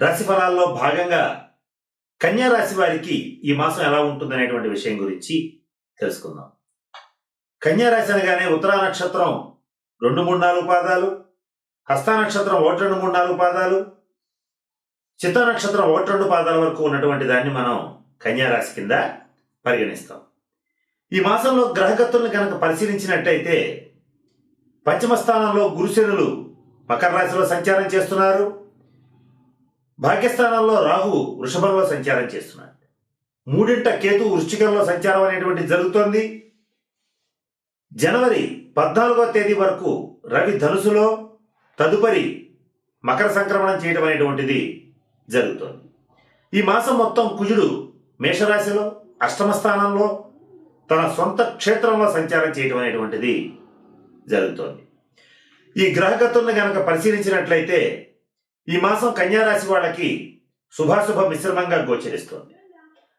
రాశి ఫలాల్లో భాగంగా కన్యా రాశి వారికి ఈ మాసం ఎలా ఉంటుందనేటువంటి విషయం గురించి తెలుసుకుందాం. కన్యా రాశి అనగానే ఉత్తరా నక్షత్రం రెండు మూడు నాలుగు పాదాలు హస్త నక్షత్రం ఒకటి రెండు మూడు నాలుగు పాదాలు చిత్త నక్షత్రం ఒకటి రెండు పాదాల వరకు ఉన్నటువంటి దాన్ని మనం కన్యా రాశి కింద పరిగణిస్తాం. ఈ మాసంలో గ్రహగతులను కనుక పరిశీలించినట్టయితే పంచమ స్థానంలో గురుశనులు మకర రాశిలో సంచారం చేస్తున్నారు. భాగ్యస్థానంలో రాహు వృషభంలో సంచారం చేస్తున్నాడు. మూడింట కేతు వృశ్చికంలో సంచారం అనేటువంటి జరుగుతోంది. జనవరి పద్నాలుగో తేదీ వరకు రవి ధనుసులో తదుపరి మకర సంక్రమణం చేయడం అనేటువంటిది జరుగుతోంది. ఈ మాసం మొత్తం కుజుడు మేషరాశిలో అష్టమ స్థానంలో తన సొంత క్షేత్రంలో సంచారం చేయడం అనేటువంటిది జరుగుతోంది. ఈ గ్రహగతుల్ని కనుక పరిశీలించినట్లయితే ఈ మాసం కన్యారాశి వాళ్ళకి శుభాశుభ మిశ్రమంగా గోచరిస్తుంది.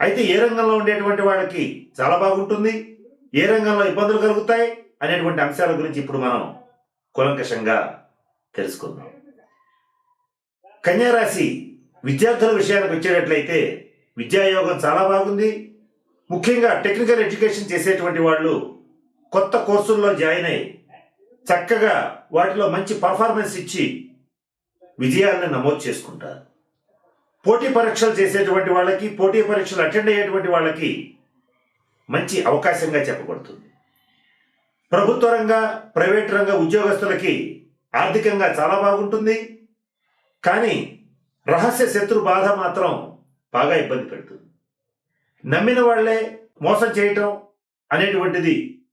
అయితే ఏ రంగంలో ఉండేటువంటి వాళ్ళకి చాలా బాగుంటుంది ఏ రంగంలో ఇబ్బందులు కలుగుతాయి అనేటువంటి అంశాల గురించి ఇప్పుడు మనం కులంకషంగా తెలుసుకుందాం. కన్యారాశి విద్యార్థుల విషయానికి వచ్చేటట్లయితే విద్యాయోగం చాలా బాగుంది. ముఖ్యంగా టెక్నికల్ ఎడ్యుకేషన్ చేసేటువంటి వాళ్ళు కొత్త కోర్సుల్లో జాయిన్ అయ్యి చక్కగా వాటిలో మంచి పర్ఫార్మెన్స్ ఇచ్చి విజయాలను నమోదు చేసుకుంటారు. పోటీ పరీక్షలు చేసేటువంటి వాళ్ళకి పోటీ పరీక్షలు అటెండ్ అయ్యేటువంటి వాళ్ళకి మంచి అవకాశంగా చెప్పబడుతుంది. ప్రభుత్వ రంగ ప్రైవేట్ రంగ ఉద్యోగస్తులకి ఆర్థికంగా చాలా బాగుంటుంది. కానీ రహస్య శత్రు బాధ మాత్రం బాగా ఇబ్బంది పెడుతుంది. నమ్మిన వాళ్ళే మోసం చేయటం అనేటువంటిది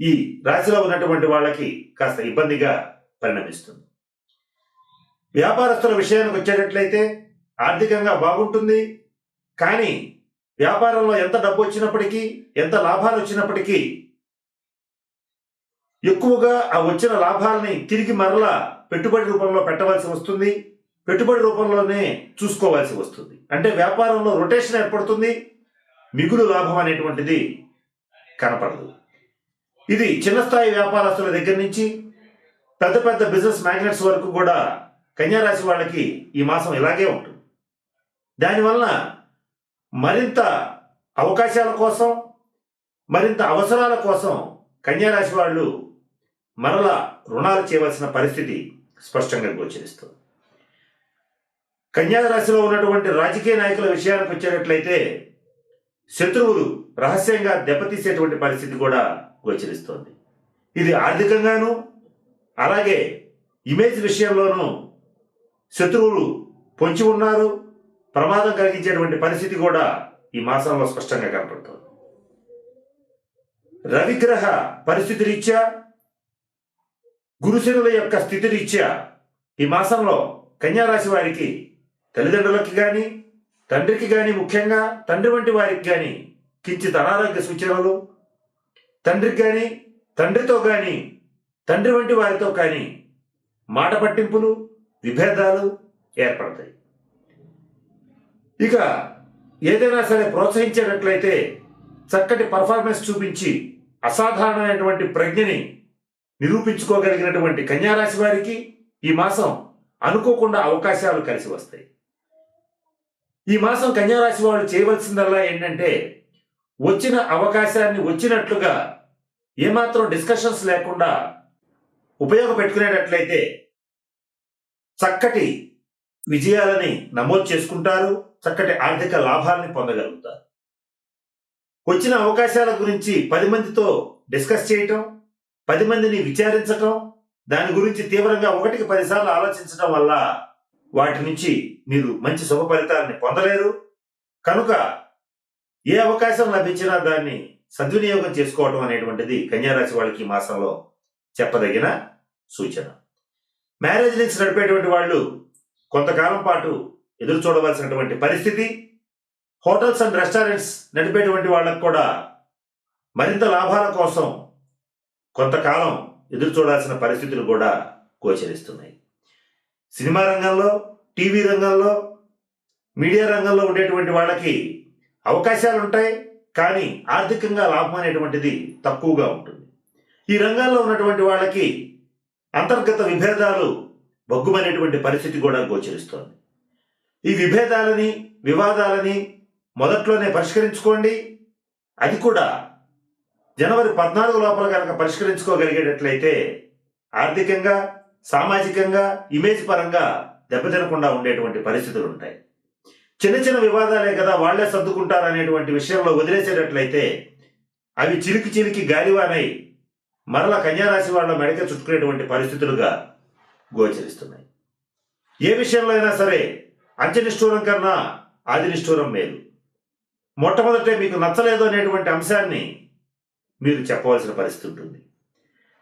ఈ రాశిలో ఉన్నటువంటి వాళ్ళకి కాస్త ఇబ్బందిగా పరిణమిస్తుంది. వ్యాపారస్తుల విషయానికి వచ్చేటట్లయితే ఆర్థికంగా బాగుంటుంది. కానీ వ్యాపారంలో ఎంత డబ్బు వచ్చినప్పటికీ ఎంత లాభాలు వచ్చినప్పటికీ ఎక్కువగా ఆ వచ్చిన లాభాలని తిరిగి మరలా పెట్టుబడి రూపంలో పెట్టవలసి వస్తుంది. పెట్టుబడి రూపంలోనే చూసుకోవాల్సి వస్తుంది. అంటే వ్యాపారంలో రొటేషన్ ఏర్పడుతుంది. మిగులు లాభం అనేటువంటిది కనపడదు. ఇది చిన్న స్థాయి వ్యాపారస్తుల దగ్గర నుంచి పెద్ద పెద్ద బిజినెస్ మ్యాగ్నెట్స్ వరకు కూడా కన్యారాశి వాళ్ళకి ఈ మాసం ఇలాగే ఉంటుంది. దానివల్ల మరింత అవకాశాల కోసం మరింత అవసరాల కోసం కన్యారాశి వాళ్ళు మరలా రుణాలు చేయవలసిన పరిస్థితి స్పష్టంగా గోచరిస్తుంది. కన్యారాశిలో ఉన్నటువంటి రాజకీయ నాయకుల విషయానికి వచ్చేటట్లయితే శత్రువులు రహస్యంగా దెబ్బతీసేటువంటి పరిస్థితి కూడా గోచరిస్తోంది. ఇది ఆర్థికంగాను అలాగే ఇమేజ్ విషయంలోనూ శత్రువులు పొంచి ఉన్నారు. ప్రమాదం కలిగించేటువంటి పరిస్థితి కూడా ఈ మాసంలో స్పష్టంగా కనపడుతుంది. రవిగ్రహ పరిస్థితి రీత్యా గురుశనుల యొక్క స్థితి రీత్యా ఈ మాసంలో కన్యారాశి వారికి తల్లిదండ్రులకి కానీ తండ్రికి కానీ ముఖ్యంగా తండ్రి వంటి వారికి కానీ కించిత్ అనారోగ్య సూచనలు తండ్రికి కానీ తండ్రితో కానీ తండ్రి వంటి వారితో కానీ మాట పట్టింపులు విభేదాలు ఏర్పడతాయి. ఇక ఏదైనా సరే ప్రోత్సహించేటట్లయితే చక్కటి పర్ఫార్మెన్స్ చూపించి అసాధారణమైనటువంటి ప్రజ్ఞని నిరూపించుకోగలిగినటువంటి కన్యారాశి వారికి ఈ మాసం అనుకోకుండా అవకాశాలు కలిసి వస్తాయి. ఈ మాసం కన్యారాశి వాళ్ళు చేయవలసిందల్లా ఏంటంటే వచ్చిన అవకాశాన్ని వచ్చినట్లుగా ఏమాత్రం డిస్కషన్స్ లేకుండా ఉపయోగపెట్టుకునేటట్లయితే చక్కటి విజయాలని నమోదు చేసుకుంటారు చక్కటి ఆర్థిక లాభాలని పొందగలుగుతారు. వచ్చిన అవకాశాల గురించి పది మందితో డిస్కస్ చేయటం పది మందిని విచారించటం దాని గురించి తీవ్రంగా ఒకటికి పదిసార్లు ఆలోచించడం వల్ల వాటి నుంచి మీరు మంచి శుభ ఫలితాలని పొందలేరు. కనుక ఏ అవకాశం లభించినా దాన్ని సద్వినియోగం చేసుకోవడం అనేటువంటిది కన్యారాశి వాళ్ళకి ఈ మాసంలో చెప్పదగిన సూచన. మ్యారేజ్ లింక్స్ నడిపేటువంటి వాళ్ళు కొంతకాలం పాటు ఎదురు చూడవలసినటువంటి పరిస్థితి. హోటల్స్ అండ్ రెస్టారెంట్స్ నడిపేటువంటి వాళ్ళకు కూడా మరింత లాభాల కోసం కొంతకాలం ఎదురు చూడాల్సిన పరిస్థితులు కూడా గోచరిస్తున్నాయి. సినిమా రంగంలో టీవీ రంగంలో మీడియా రంగంలో ఉండేటువంటి వాళ్ళకి అవకాశాలు ఉంటాయి కానీ ఆర్థికంగా లాభం అనేటువంటిది తక్కువగా ఉంటుంది. ఈ రంగాల్లో ఉన్నటువంటి వాళ్ళకి అంతర్గత విభేదాలు బొగ్గుమనేటువంటి పరిస్థితి కూడా గోచరిస్తోంది. ఈ విభేదాలని వివాదాలని మొదట్లోనే పరిష్కరించుకోండి. అది కూడా జనవరి పద్నాలుగు లోపల కనుక పరిష్కరించుకోగలిగేటట్లయితే ఆర్థికంగా సామాజికంగా ఇమేజ్ పరంగా దెబ్బతినకుండా ఉండేటువంటి పరిస్థితులు ఉంటాయి చిన్న చిన్న వివాదాలే కదా వాళ్ళే సర్దుకుంటారు అనేటువంటి విషయంలో వదిలేసేటట్లయితే అవి చిలికి చిలికి గాలివానై మరల కన్యారాశి వాళ్ళ మెడక చుట్టుకునేటువంటి పరిస్థితులుగా గోచరిస్తున్నాయి. ఏ విషయంలో అయినా సరే అంచనిష్ఠూరం కన్నా ఆదినిష్ఠూరం మేలు. మొట్టమొదటే మీకు నచ్చలేదు అనేటువంటి అంశాన్ని మీరు చెప్పవలసిన పరిస్థితి ఉంటుంది.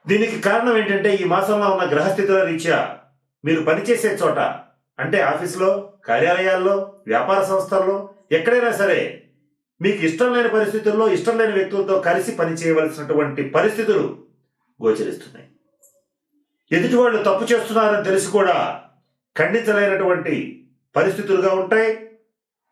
దీనికి కారణం ఏంటంటే ఈ మాసంలో ఉన్న గ్రహస్థితుల రీత్యా మీరు పనిచేసే చోట అంటే ఆఫీసులో కార్యాలయాల్లో వ్యాపార సంస్థల్లో ఎక్కడైనా సరే మీకు ఇష్టం లేని పరిస్థితుల్లో ఇష్టం లేని వ్యక్తులతో కలిసి పనిచేయవలసినటువంటి పరిస్థితులు గోచరిస్తున్నాయి. ఎదుటి వాళ్ళు తప్పు చేస్తున్నారని తెలిసి కూడా ఖండించలేనటువంటి పరిస్థితులుగా ఉంటాయి.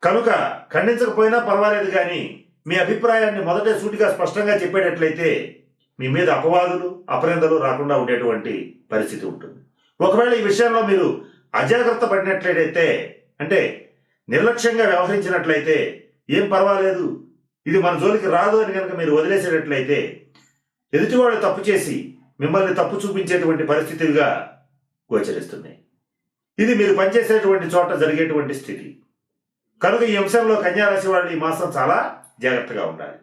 కనుక ఖండించకపోయినా పర్వాలేదు కానీ మీ అభిప్రాయాన్ని మొదటే సూటిగా స్పష్టంగా చెప్పేటట్లయితే మీ మీద అపవాదులు అపనిందలు రాకుండా ఉండేటువంటి పరిస్థితి ఉంటుంది. ఒకవేళ ఈ విషయంలో మీరు అజాగ్రత్త పడినట్లయితే అంటే నిర్లక్ష్యంగా వ్యవహరించినట్లయితే ఏం పర్వాలేదు ఇది మన జోలికి రాదు అని కనుక మీరు వదిలేసేటట్లయితే ఎదుటివాడు తప్పు చేసి మిమ్మల్ని తప్పు చూపించేటువంటి పరిస్థితులుగా గోచరిస్తున్నాయి. ఇది మీరు పనిచేసేటువంటి చోట జరిగేటువంటి స్థితి. కనుక ఈ అంశంలో కన్యారాశి వాళ్ళు ఈ మాసం చాలా జాగ్రత్తగా ఉండాలి.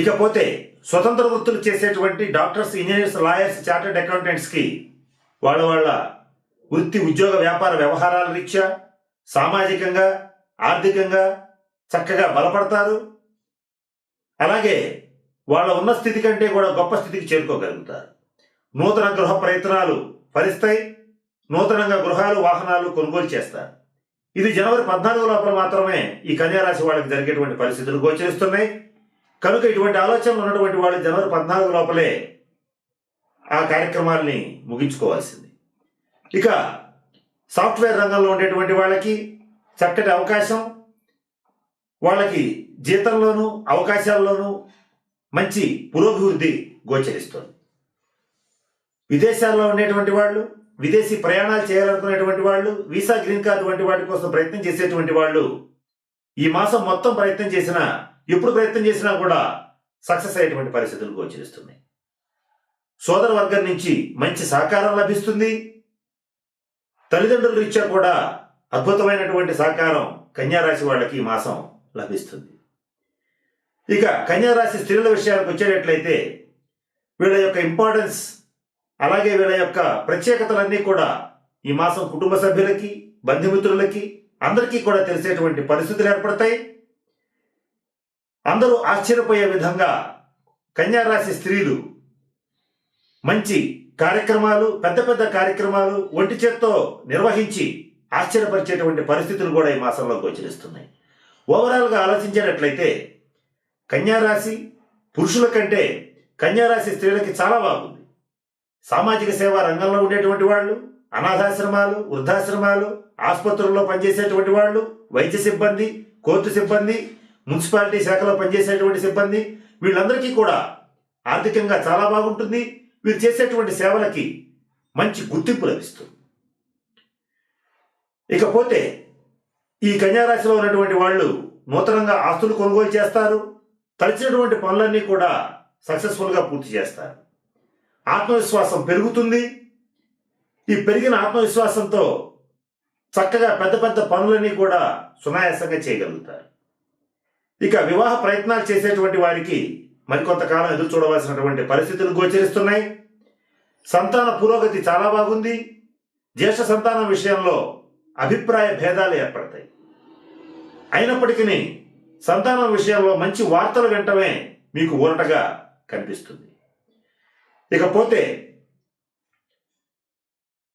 ఇకపోతే స్వతంత్ర వృత్తులు చేసేటువంటి డాక్టర్స్ ఇంజనీర్స్ లాయర్స్ చార్టర్డ్ అకౌంటెంట్స్కి వాళ్ళ వాళ్ళ వృత్తి ఉద్యోగ వ్యాపార వ్యవహారాల రీత్యా సామాజికంగా ఆర్థికంగా చక్కగా బలపడతారు. అలాగే వాళ్ళ ఉన్న స్థితి కంటే కూడా గొప్ప స్థితికి చేరుకోగలుగుతారు. నూతన గృహ ప్రయత్నాలు ఫలిస్తాయి. నూతనంగా గృహాలు వాహనాలు కొనుగోలు చేస్తారు. ఇది జనవరి పద్నాలుగు లోపల మాత్రమే ఈ కన్యారాశి వాళ్ళకి జరిగేటువంటి పరిస్థితులు గోచరిస్తున్నాయి. కనుక ఇటువంటి ఆలోచనలు ఉన్నటువంటి వాళ్ళు జనవరి పద్నాలుగు లోపలే ఆ కార్యక్రమాల్ని ముగించుకోవాల్సింది. ఇక సాఫ్ట్వేర్ రంగంలో ఉండేటువంటి వాళ్ళకి చక్కటి అవకాశం. వాళ్ళకి జీతంలోనూ అవకాశాల్లోనూ మంచి పురోభివృద్ధి గోచరిస్తుంది. విదేశాల్లో ఉండేటువంటి వాళ్ళు విదేశీ ప్రయాణాలు చేయాలనుకునేటువంటి వాళ్ళు వీసా గ్రీన్ కార్డు వంటి వాటి కోసం ప్రయత్నం చేసేటువంటి వాళ్ళు ఈ మాసం మొత్తం ప్రయత్నం చేసినా ఎప్పుడు ప్రయత్నం చేసినా కూడా సక్సెస్ అయ్యేటువంటి పరిస్థితులు గోచరిస్తున్నాయి. సోదర వర్గం నుంచి మంచి సహకారం లభిస్తుంది. తల్లిదండ్రుల రీత్యా కూడా అద్భుతమైనటువంటి సహకారం కన్యారాశి వాళ్ళకి ఈ మాసం లభిస్తుంది. ఇక కన్యారాశి స్త్రీల విషయానికి వచ్చేటట్లయితే వీళ్ళ యొక్క ఇంపార్టెన్స్ అలాగే వీళ్ళ యొక్క ప్రత్యేకతలన్నీ కూడా ఈ మాసం కుటుంబ సభ్యులకి బంధుమిత్రులకి అందరికీ కూడా తెలిసేటువంటి పరిస్థితులు ఏర్పడతాయి. అందరూ ఆశ్చర్యపోయే విధంగా కన్యారాశి స్త్రీలు మంచి కార్యక్రమాలు పెద్ద పెద్ద కార్యక్రమాలు ఒంటి చేత్తో నిర్వహించి ఆశ్చర్యపరిచేటువంటి పరిస్థితులు కూడా ఈ మాసంలో గోచరిస్తున్నాయి. ఓవరాల్గా ఆలోచించేటట్లయితే కన్యారాశి పురుషుల కంటే కన్యారాశి స్త్రీలకి చాలా బాగుంది. సామాజిక సేవా రంగంలో ఉండేటువంటి వాళ్ళు అనాథాశ్రమాలు వృద్ధాశ్రమాలు ఆసుపత్రుల్లో పనిచేసేటువంటి వాళ్ళు వైద్య సిబ్బంది కోర్టు సిబ్బంది మున్సిపాలిటీ శాఖలో పనిచేసేటువంటి సిబ్బంది వీళ్ళందరికీ కూడా ఆర్థికంగా చాలా బాగుంటుంది. వీరు చేసేటువంటి సేవలకి మంచి గుర్తింపు లభిస్తుంది. ఇకపోతే ఈ కన్యారాశిలో ఉన్నటువంటి వాళ్ళు నూతనంగా ఆస్తులు కొనుగోలు చేస్తారు. తలచినటువంటి పనులన్నీ కూడా సక్సెస్ఫుల్గా పూర్తి చేస్తారు. ఆత్మవిశ్వాసం పెరుగుతుంది. ఈ పెరిగిన ఆత్మవిశ్వాసంతో చక్కగా పెద్ద పెద్ద పనులన్నీ కూడా సునాయాసంగా చేయగలుగుతారు. ఇక వివాహ ప్రయత్నాలు చేసేటువంటి వారికి మరికొంతకాలం ఎదురు చూడవలసినటువంటి పరిస్థితులు గోచరిస్తున్నాయి. సంతాన పురోగతి చాలా బాగుంది. జ్యేష్ఠ సంతానం విషయంలో అభిప్రాయ భేదాలు ఏర్పడతాయి. అయినప్పటికీ సంతానం విషయంలో మంచి వార్తలు వింటమే మీకు ఊరటగా కనిపిస్తుంది. ఇకపోతే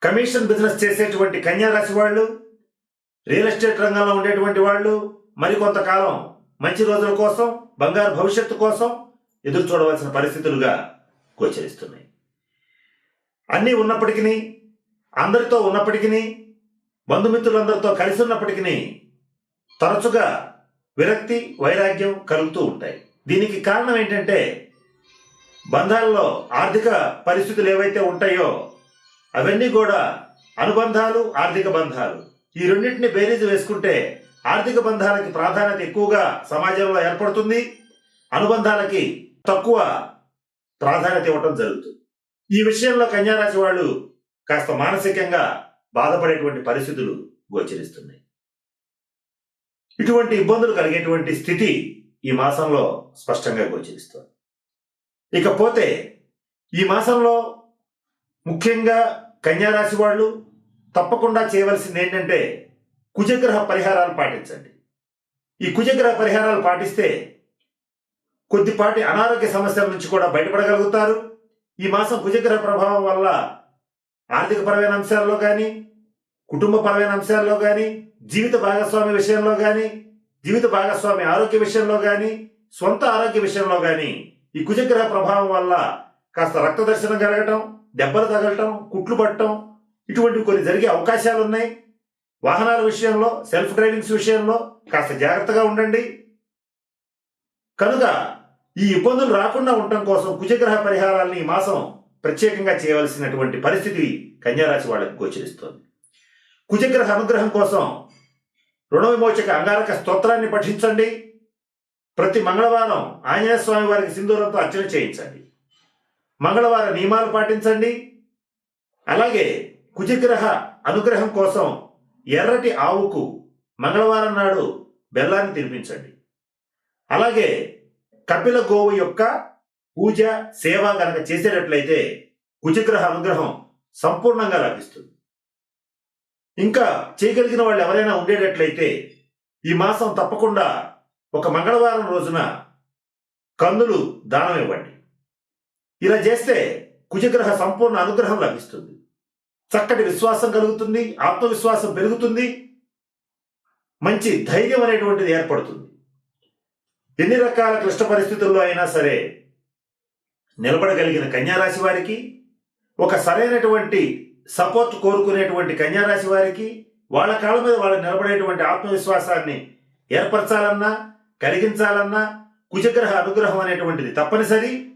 కమిషన్ బిజినెస్ చేసేటువంటి కన్యారాశి వాళ్ళు రియల్ ఎస్టేట్ రంగంలో ఉండేటువంటి వాళ్ళు మరికొంతకాలం మంచి రోజుల కోసం బంగారు భవిష్యత్తు కోసం ఎదురు చూడవలసిన పరిస్థితులుగా గోచరిస్తున్నాయి. అన్నీ ఉన్నప్పటికీ అందరితో ఉన్నప్పటికీ బంధుమిత్రులందరితో కలిసి ఉన్నప్పటికీ తరచుగా విరక్తి వైరాగ్యం కలుగుతూ ఉంటాయి. దీనికి కారణం ఏంటంటే బంధాల్లో ఆర్థిక పరిస్థితులు ఏవైతే ఉంటాయో అవన్నీ కూడా అనుబంధాలు ఆర్థిక బంధాలు. ఈ రెండింటిని బేరీజు వేసుకుంటే ఆర్థిక బంధాలకి ప్రాధాన్యత ఎక్కువగా సమాజంలో ఏర్పడుతుంది. అనుబంధాలకి తక్కువ ప్రాధాన్యత ఇవ్వటం జరుగుతుంది. ఈ విషయంలో కన్యారాశి వాళ్ళు కాస్త మానసికంగా బాధపడేటువంటి పరిస్థితులు గోచరిస్తున్నాయి. ఇటువంటి ఇబ్బందులు కలిగేటువంటి స్థితి ఈ మాసంలో స్పష్టంగా గోచరిస్తుంది. ఇకపోతే ఈ మాసంలో ముఖ్యంగా కన్యారాశి వాళ్ళు తప్పకుండా చేయవలసింది ఏంటంటే కుజగ్రహ పరిహారాలు పాటించండి. ఈ కుజగ్రహ పరిహారాలు పాటిస్తే కొద్దిపాటి అనారోగ్య సమస్యల నుంచి కూడా బయటపడగలుగుతారు. ఈ మాసం కుజగ్రహ ప్రభావం వల్ల ఆర్థికపరమైన అంశాల్లో కానీ కుటుంబపరమైన అంశాల్లో కానీ జీవిత భాగస్వామి విషయంలో కానీ జీవిత భాగస్వామి ఆరోగ్య విషయంలో కానీ సొంత ఆరోగ్య విషయంలో కానీ ఈ కుజగ్రహ ప్రభావం వల్ల కాస్త రక్త దర్శనం కలగటం దెబ్బలు తగలటం కుట్లు పట్టడం ఇటువంటివి కొన్ని జరిగే అవకాశాలు ఉన్నాయి వాహనాల విషయంలో సెల్ఫ్ డ్రైవింగ్స్ విషయంలో కాస్త జాగ్రత్తగా ఉండండి. కనుక ఈ ఇబ్బందులు రాకుండా ఉండటం కోసం కుజగ్రహ పరిహారాలను ఈ మాసం ప్రత్యేకంగా చేయవలసినటువంటి పరిస్థితి కన్యారాశి వాళ్ళకు గోచరిస్తోంది. కుజగ్రహ అనుగ్రహం కోసం రుణ విమోచక అంగారక స్తోత్రాన్ని పఠించండి. ప్రతి మంగళవారం ఆంజనేయ స్వామి వారికి సింధూరంతో అర్చన చేయించండి. మంగళవార నియమాలు పాటించండి. అలాగే కుజగ్రహ అనుగ్రహం కోసం ఎర్రటి ఆవుకు మంగళవారం నాడు బెల్లాన్ని తినిపించండి. అలాగే కపిల గోవు యొక్క పూజ సేవ కనుక చేసేటట్లయితే కుజగ్రహ అనుగ్రహం సంపూర్ణంగా లభిస్తుంది. ఇంకా చేయగలిగిన వాళ్ళు ఎవరైనా ఉండేటట్లయితే ఈ మాసం తప్పకుండా ఒక మంగళవారం రోజున కందులు దానం ఇవ్వండి. ఇలా చేస్తే కుజగ్రహ సంపూర్ణ అనుగ్రహం లభిస్తుంది. చక్కటి విశ్వాసం కలుగుతుంది ఆత్మవిశ్వాసం పెరుగుతుంది మంచి ధైర్యం అనేటువంటిది ఏర్పడుతుంది. ఎన్ని రకాల క్లిష్ట పరిస్థితుల్లో అయినా సరే నిలబడగలిగిన కన్యారాశి వారికి ఒక సరైనటువంటి సపోర్ట్ కోరుకునేటువంటి కన్యారాశి వారికి వాళ్ళ కాళ్ళ మీద వాళ్ళు నిలబడేటువంటి ఆత్మవిశ్వాసాన్ని ఏర్పరచాలన్నా కలిగించాలన్నా కుజగ్రహ అనుగ్రహం అనేటువంటిది తప్పనిసరి.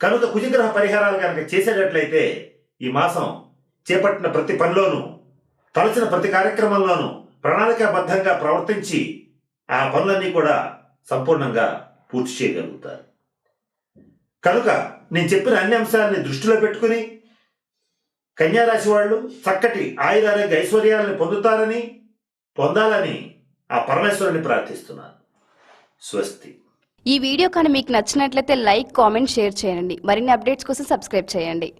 కనుక కుజగ్రహ పరిహారాలు కనుక చేసేటట్లయితే ఈ మాసం చేపట్టిన ప్రతి పనిలోనూ తలచిన ప్రతి కార్యక్రమంలోనూ ప్రణాళికాబద్ధంగా ప్రవర్తించి ఆ పనులన్నీ కూడా సంపూర్ణంగా పూర్తి చేయగలుగుతారు. కనుక నేను చెప్పిన అన్ని అంశాలని దృష్టిలో పెట్టుకుని కన్యారాశి వాళ్ళు చక్కటి ఆయురారోగ్య ఐశ్వర్యాలను పొందుతారని పొందాలని ఆ పరమేశ్వరుని ప్రార్థిస్తున్నాను స్వస్తి. ఈ వీడియో కానీ మీకు నచ్చినట్లయితే లైక్ కామెంట్ షేర్ చేయండి. మరిన్ని అప్డేట్స్ కోసం సబ్స్క్రైబ్ చేయండి.